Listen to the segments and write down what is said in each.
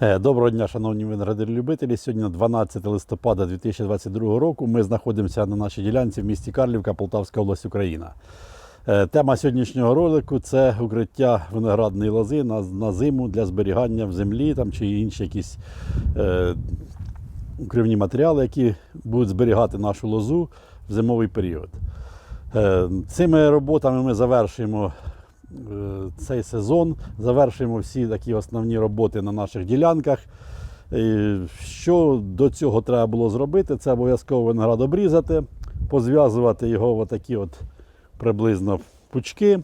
Е, Доброго дня, шановні виноградарі-любителі. Сьогодні 12 листопада 2022 року. Ми знаходимося на нашій ділянці в місті Карлівка, Полтавська область, Україна. Е, Тема сьогоднішнього ролику це укриття виноградної лози на, на зиму для зберігання в землі там, чи інші якісь е, укривні матеріали, які будуть зберігати нашу лозу в зимовий період. Е, Цими роботами ми завершуємо цей сезон, завершуємо всі такі основні роботи на наших ділянках. Е, Що до цього треба було зробити, це обов'язково виноград обрізати, позв'язувати його в такі от приблизно пучки.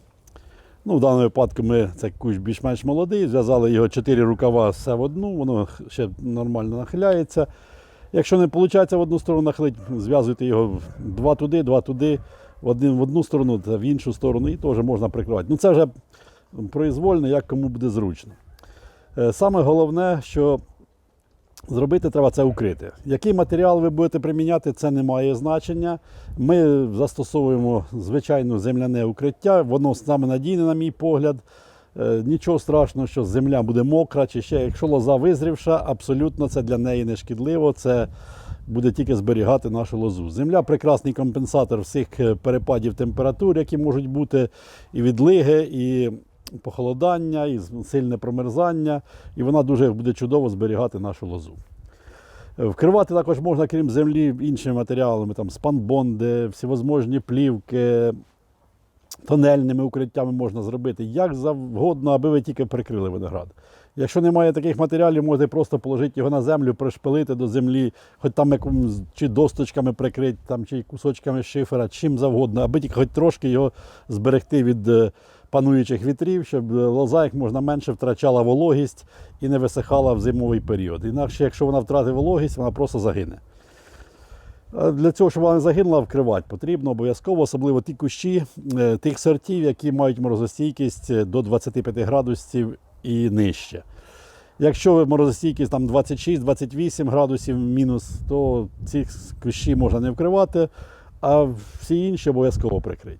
Ну, в даному випадку ми цей кущ більш-менш молодий, зв'язали його чотири рукава все в одну, воно ще нормально нахиляється. Якщо не виходить в одну сторону нахилити, зв'язуйте його два туди, два туди, в, один, в одну сторону, та в іншу сторону, і теж можна прикривати. Ну це вже произвольно, як кому буде зручно. Е, Саме головне, що зробити треба це укрити. Який матеріал ви будете приміняти, це не має значення. Ми застосовуємо звичайно земляне укриття, воно саме надійне, на мій погляд. Е, Нічого страшного, що земля буде мокра, чи ще якщо лоза визрівша, абсолютно це для неї не шкідливо. Це буде тільки зберігати нашу лозу. Земля прекрасний компенсатор всіх е, перепадів температур, які можуть бути і відлиги, і похолодання, і сильне промерзання, і вона дуже буде чудово зберігати нашу лозу. Е, Вкривати також можна, крім землі, іншими матеріалами, там спанбонди, всевозможні плівки, тонельними укриттями можна зробити як завгодно, аби ви тільки прикрили виноград. Якщо немає таких матеріалів, можете просто положити його на землю, пришпилити до землі, хоч там чи досточками прикрити, там, чи кусочками шифера, чим завгодно, аби тільки хоч трошки його зберегти від е, пануючих вітрів, щоб е, лоза як можна менше втрачала вологість і не висихала в зимовий період. Інакше, якщо вона втратить вологість, вона просто загине. Для цього, щоб вона не загинула, вкривати потрібно обов'язково, особливо ті кущі е, тих сортів, які мають морозостійкість до 25 градусів і нижче. Якщо морозостійкість там 26-28 градусів мінус, то ці кущі можна не вкривати, а всі інші обов'язково прикрити.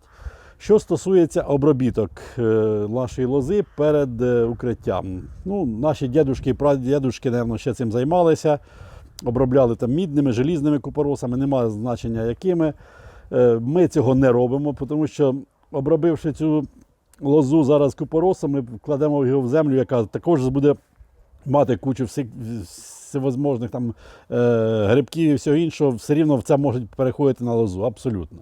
Що стосується обробіток е, нашої лози перед е, укриттям. Ну, наші дідушки і прадідушки, напевно, ще цим займалися. Обробляли там мідними, желізними купоросами, немає значення якими. Е, Ми цього не робимо, тому що обробивши цю лозу зараз купоросом, ми вкладемо його в землю, яка також буде мати кучу всіх всевозможних там е, грибків і всього іншого, все рівно це може переходити на лозу, абсолютно.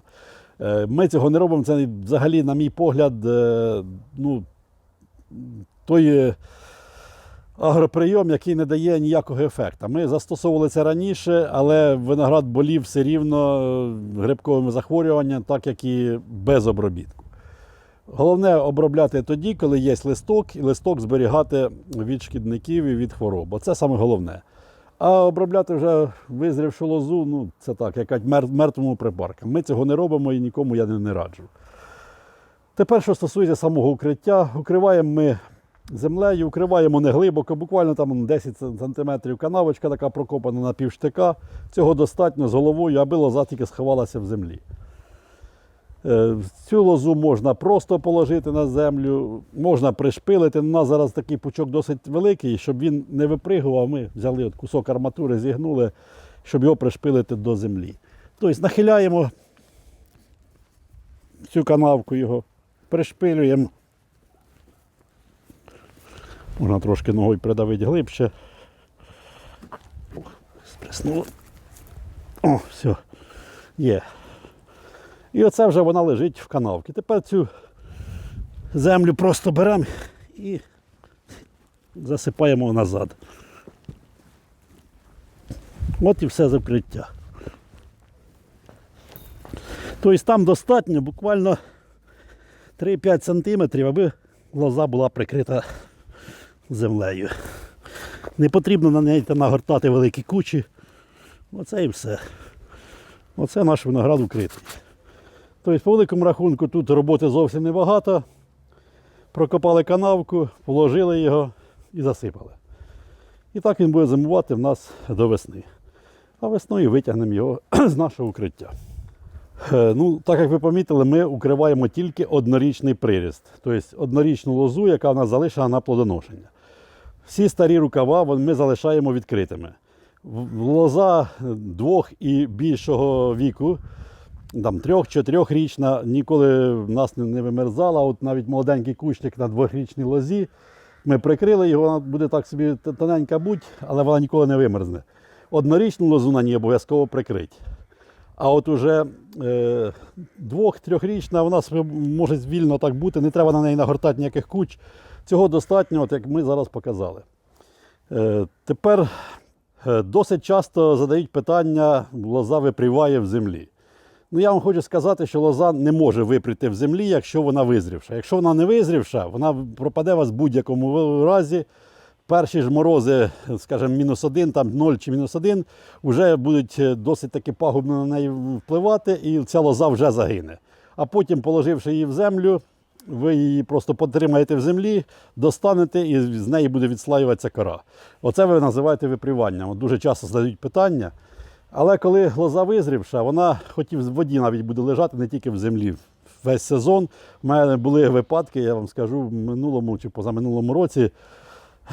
Е, Ми цього не робимо. Це взагалі, на мій погляд, е, ну, той е, агроприйом, який не дає ніякого ефекту. Ми застосовували це раніше, але виноград болів все рівно е, грибковими захворюваннями, так як і без обробітку. Головне обробляти тоді, коли є листок, і листок зберігати від шкідників і від хвороб. Оце саме головне. А обробляти вже визрівшу лозу, ну це так, якась мертвому припарка. Ми цього не робимо і нікому я не раджу. Тепер, що стосується самого укриття, укриваємо ми землею, укриваємо не глибоко, буквально там 10 см канавочка така прокопана на півштика. Цього достатньо з головою, аби лоза тільки сховалася в землі. Е, Цю лозу можна просто положити на землю, можна пришпилити. У нас зараз такий пучок досить великий, щоб він не випригував. Ми взяли от кусок арматури, зігнули, щоб його пришпилити до землі. Тобто нахиляємо цю канавку його, пришпилюємо. Можна трошки ногою придавити глибше. Ох, Сплеснуло. О, все. Є. І оце вже вона лежить в канавці. Тепер цю землю просто беремо і засипаємо назад. От і все закриття. Тобто там достатньо буквально 3-5 см, аби лоза була прикрита землею. Не потрібно на неї нагортати великі кучі. Оце і все. Оце наш виноград укритий. Тобто, по великому рахунку, тут роботи зовсім небагато. Прокопали канавку, положили його і засипали. І так він буде зимувати в нас до весни. А весною витягнемо його з нашого укриття. Е, Ну, так як ви помітили, ми укриваємо тільки однорічний приріст, тобто однорічну лозу, яка в нас залишена на плодоношення. Всі старі рукава ми залишаємо відкритими. Лоза двох і більшого віку, там трьох-чотирьохрічна, ніколи в нас не- вимерзала. От навіть молоденький кущик на двохрічній лозі. Ми прикрили його, вона буде так собі тоненька будь, але вона ніколи не вимерзне. Однорічну лозу на ній обов'язково прикрить. А от уже е, двох-трьохрічна, вона може вільно так бути, не треба на неї нагортати ніяких куч. Цього достатньо, от як ми зараз показали. Е, тепер е, досить часто задають питання, лоза випріває в землі. Ну, я вам хочу сказати, що лоза не може випріти в землі, якщо вона визрівша. Якщо вона не визрівша, вона пропаде вас в будь-якому разі. Перші ж морози, скажімо, мінус один, там 0 чи мінус один, вже будуть е, досить таки пагубно на неї впливати, і ця лоза вже загине. А потім, положивши її в землю, ви її просто потримаєте в землі, достанете і з неї буде відслаюватися кора. Оце ви називаєте випріванням. Дуже часто задають питання. Але коли лоза визрівша, вона хоч і в воді навіть буде лежати, не тільки в землі. Весь сезон. У мене були випадки, я вам скажу, в минулому чи позаминулому році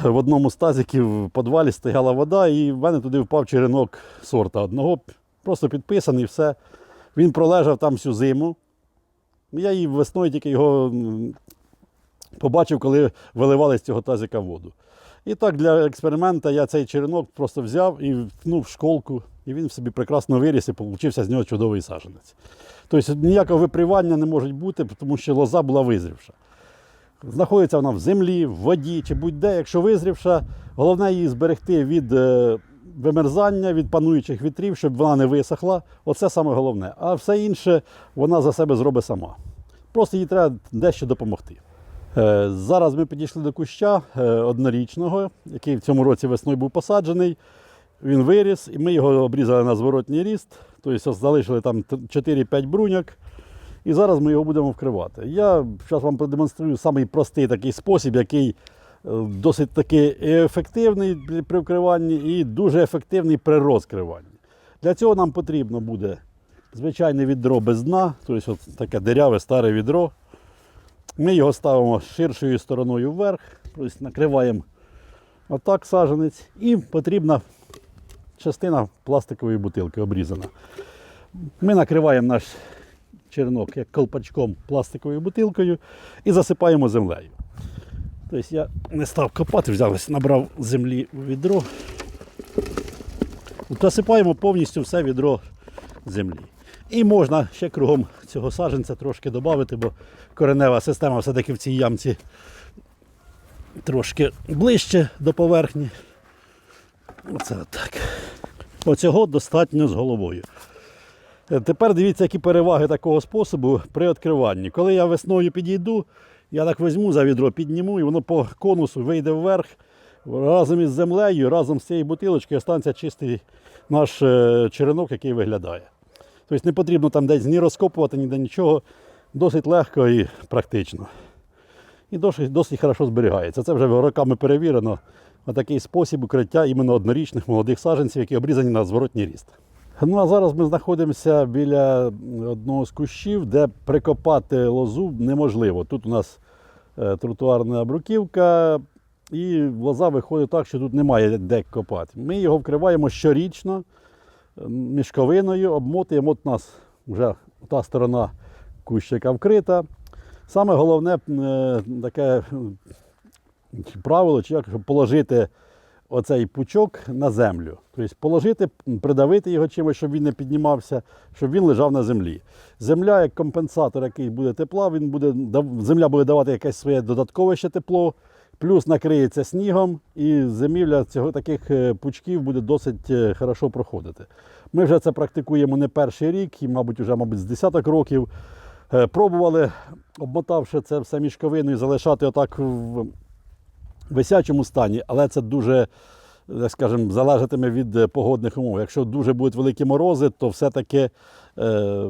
в одному з тазиків в підвалі стояла вода, і в мене туди впав черенок сорта одного, просто підписаний, все. Він пролежав там всю зиму. Я її весною тільки його побачив, коли виливали з цього тазика воду. І так для експерименту я цей черенок просто взяв і вткнув в школку, і він собі прекрасно виріс і получився з нього чудовий саджанець. Тобто ніякого випрівання не може бути, тому що лоза була визрівша. Знаходиться вона в землі, в воді чи будь-де, якщо визрівша, головне її зберегти від е, вимерзання, від пануючих вітрів, щоб вона не висохла. Оце саме головне. А все інше вона за себе зробить сама. Просто їй треба дещо допомогти. Е, Зараз ми підійшли до куща е, однорічного, який в цьому році весною був посаджений. Він виріс, і ми його обрізали на зворотній ріст, тобто залишили там 4-5 бруньок. І зараз ми його будемо вкривати. Я зараз вам продемонструю самий простий такий спосіб, який е, досить таки ефективний при- вкриванні і дуже ефективний при розкриванні. Для цього нам потрібно буде звичайне відро без дна, тобто таке диряве старе відро. Ми його ставимо ширшою стороною вверх, тобто накриваємо отак саженець, і потрібна частина пластикової бутилки обрізана. Ми накриваємо наш черенок як колпачком пластиковою бутилкою і засипаємо землею. Тобто я не став копати, взяв, набрав землі у відро. Засипаємо повністю все відро землі. І можна ще кругом цього саженця трошки додати, бо коренева система все-таки в цій ямці трошки ближче до поверхні. Оце отак. Оцього достатньо з головою. Е, Тепер дивіться, які переваги такого способу при відкриванні. Коли я весною підійду, я так візьму за відро, підніму і воно по конусу вийде вверх разом із землею, разом з цією бутилочкою останеться чистий наш е, черенок, який виглядає. Тобто не потрібно там десь ні розкопувати, ніде нічого. Досить легко і практично. І досить, досить хорошо зберігається. Це вже роками перевірено. Отакий спосіб укриття іменно однорічних молодих саджанців, які обрізані на зворотній ріст. Ну а зараз ми знаходимося біля одного з кущів, де прикопати лозу неможливо. Тут у нас е, тротуарна бруківка, і лоза виходить так, що тут немає де копати. Ми його вкриваємо щорічно мішковиною, обмотуємо. От у нас вже та сторона кущика вкрита. Саме головне е, таке м, правило, чи як положити оцей пучок на землю. Тобто положити, придавити його чимось, щоб він не піднімався, щоб він лежав на землі. Земля як компенсатор, який буде тепла, він буде, земля буде давати якесь своє додаткове ще тепло, плюс накриється снігом, і зимівля цього таких е, пучків буде досить е, хорошо проходити. Ми вже це практикуємо не перший рік, і, мабуть, вже, мабуть, з десяток років. Е, Пробували, обмотавши це все мішковиною, залишати отак в висячому стані, але це дуже, так скажемо, залежатиме від е, погодних умов. Якщо дуже будуть великі морози, то все-таки е,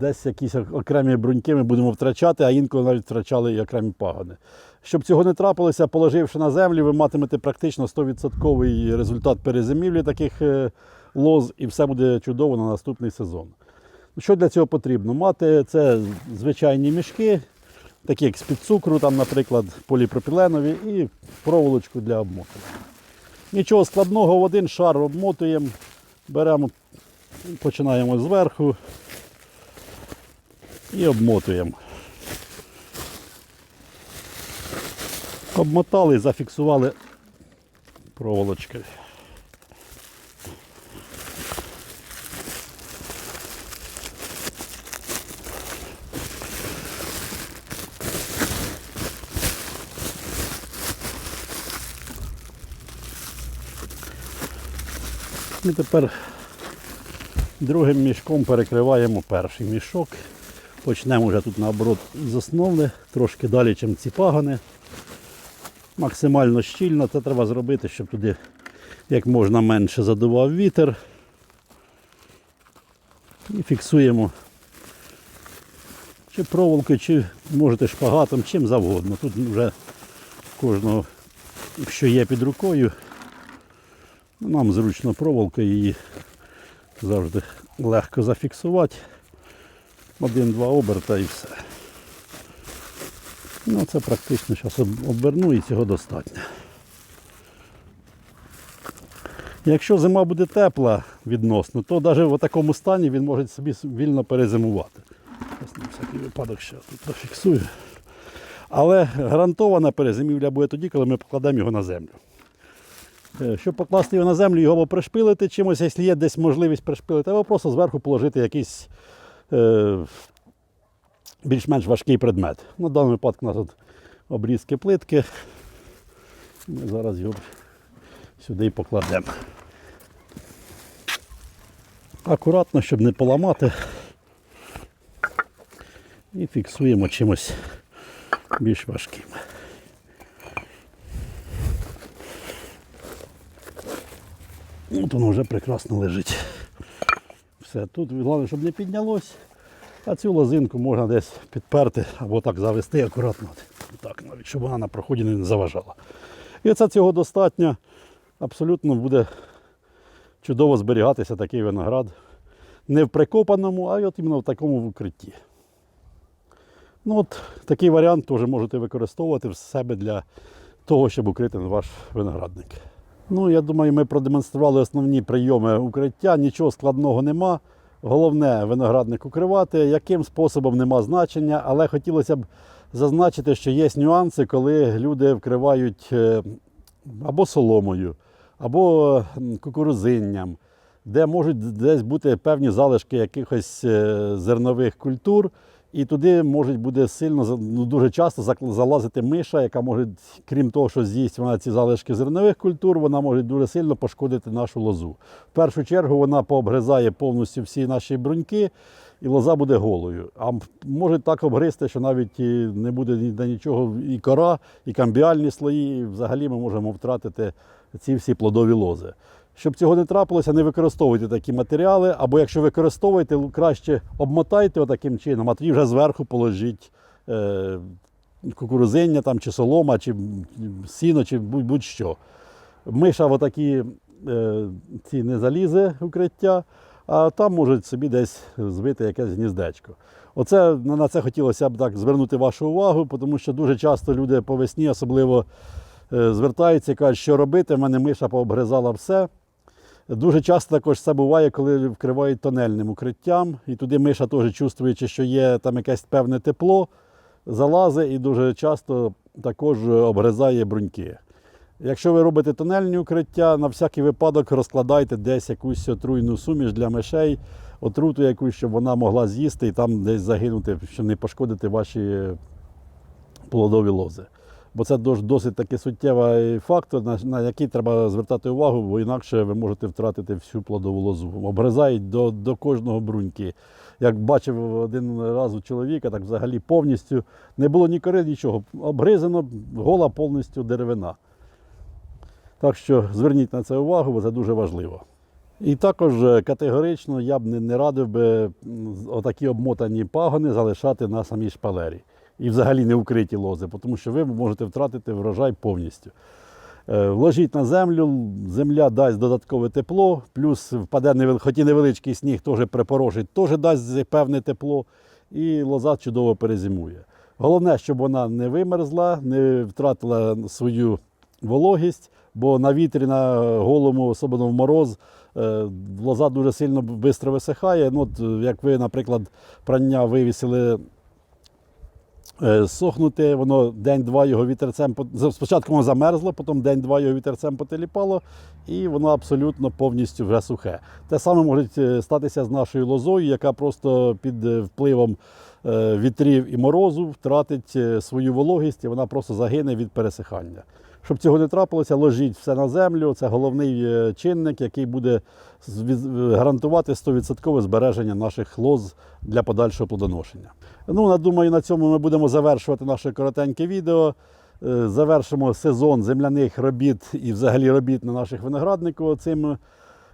десь якісь окремі бруньки ми будемо втрачати, а інколи навіть втрачали і окремі пагони. Щоб цього не трапилося, положивши на землю, ви матимете практично 100% результат перезимівлі таких е, лоз, і все буде чудово на наступний сезон. Що для цього потрібно? Мати це звичайні мішки, такі як з-під цукру, там, наприклад, поліпропіленові, і проволочку для обмотування. Нічого складного, в один шар обмотуємо, беремо, починаємо зверху і обмотуємо. Обмотали, зафіксували проволочкою. І тепер другим мішком перекриваємо перший мішок. Почнемо вже тут наоборот з основи, трошки далі, ніж ці пагони. Максимально щільно це треба зробити, щоб туди як можна менше задував вітер. І фіксуємо чи проволокою, чи можете шпагатом, чим завгодно. Тут вже кожного, що є під рукою, нам зручно проволокою її завжди легко зафіксувати. Один-два оберта і все. Ну це практично зараз оберну і цього достатньо. Якщо зима буде тепла відносно, то навіть в такому стані він може собі вільно перезимувати. Ось на всякий випадок ще тут зафіксую. Але гарантована перезимівля буде тоді, коли ми покладемо його на землю. Е, Щоб покласти його на землю, його або пришпилити чимось, якщо є десь можливість пришпилити, або просто зверху положити якийсь е, більш-менш важкий предмет. На даному випадку у нас тут обрізки плитки. Ми зараз його сюди і покладемо. Акуратно, щоб не поламати. І фіксуємо чимось більш важким. От воно вже прекрасно лежить. Все, тут головне, щоб не піднялось. А цю лозинку можна десь підперти або так завести акуратно. Так, навіть, щоб вона на проході не заважала. І це цього достатньо. Абсолютно буде чудово зберігатися такий виноград. Не в прикопаному, а от іменно в такому укритті. Ну от Такий варіант теж можете використовувати в себе для того, щоб укрити ваш виноградник. Ну, я думаю, ми продемонстрували основні прийоми укриття, нічого складного нема. Головне виноградник укривати. Яким способом нема значення, але хотілося б зазначити, що є нюанси, коли люди вкривають е, або соломою, або кукурузинням, де можуть десь бути певні залишки якихось е, зернових культур. І туди може буде сильно ну, дуже часто залазити миша, яка може, крім того, що з'їсть вона ці залишки зернових культур, вона може дуже сильно пошкодити нашу лозу. В першу чергу вона пообгризає повністю всі наші бруньки, і лоза буде голою. А може так обгризти, що навіть не буде ніде нічого, і кора, і камбіальні слої, і взагалі ми можемо втратити ці всі плодові лози. Щоб цього не трапилося, не використовуйте такі матеріали, або якщо використовуєте, краще обмотайте отаким чином, а тоді вже зверху положіть е, кукурузиння там, чи солома, чи сіно, чи будь- будь-що. Миша в отакі е, не залізе укриття, а там можуть собі десь збити якесь гніздечко. Оце на на це хотілося б так звернути вашу увагу, тому що дуже часто люди по весні, особливо е, звертаються і кажуть, що робити, в мене миша пообгризала все. Дуже часто також це буває, коли вкривають тонельним укриттям, і туди миша теж чувствуючи, що є там якесь певне тепло, залазить і дуже часто також обгризає бруньки. Якщо ви робите тонельні укриття, на всякий випадок розкладайте десь якусь отруйну суміш для мишей, отруту якусь, щоб вона могла з'їсти і там десь загинути, щоб не пошкодити ваші плодові лози. Бо це досить таки суттєвий фактор, на, який треба звертати увагу, бо інакше ви можете втратити всю плодову лозу. Обгризають до, до кожного бруньки. Як бачив один раз у чоловіка, так взагалі повністю не було ні кори, нічого. Обгризано, гола повністю деревина. Так що зверніть на це увагу, бо це дуже важливо. І також е, категорично я б не радив би отакі обмотані пагони залишати на самій шпалері. І взагалі не вкриті лози, тому що ви можете втратити врожай повністю. Е, Вложіть на землю, земля дасть додаткове тепло, плюс впаде хоч і невеличкий сніг, теж припорошить, теж дасть певне тепло, і лоза чудово перезимує. Головне, щоб вона не вимерзла, не втратила свою вологість, бо на вітрі, на голому, особливо в мороз, е, лоза дуже сильно швидко висихає. Ну, як ви, наприклад, прання вивісили сохнути, воно день-два його вітерцем. по- Спочатку воно замерзло, потім день-два його вітерцем потеліпало, і воно абсолютно повністю вже сухе. Те саме може е, статися з нашою лозою, яка просто під е, впливом е, вітрів і морозу втратить е, свою вологість і вона просто загине від пересихання. Щоб цього не трапилося, ложіть все на землю. Це головний е, чинник, який буде гарантувати 100% збереження наших лоз для подальшого плодоношення. Ну, я думаю, на цьому ми будемо завершувати наше коротеньке відео. Е, Завершимо сезон земляних робіт і взагалі робіт на наших винограднику цим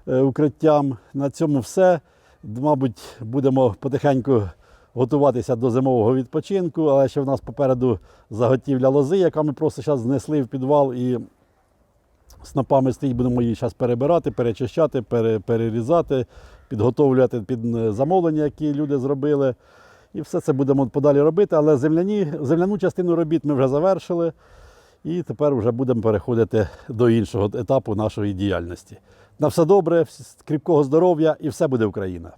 е, укриттям. На цьому все. Мабуть, будемо потихеньку готуватися до зимового відпочинку, але ще в нас попереду заготівля лози, яка ми просто зараз знесли в підвал і снопами стоїть, будемо її зараз перебирати, перечищати, перерізати, підготовлювати під е, замовлення, які люди зробили. І все це будемо подалі робити. Але земляні, земляну частину робіт ми вже завершили. І тепер вже будемо переходити до іншого етапу нашої діяльності. На все добре, кріпкого здоров'я і все буде Україна!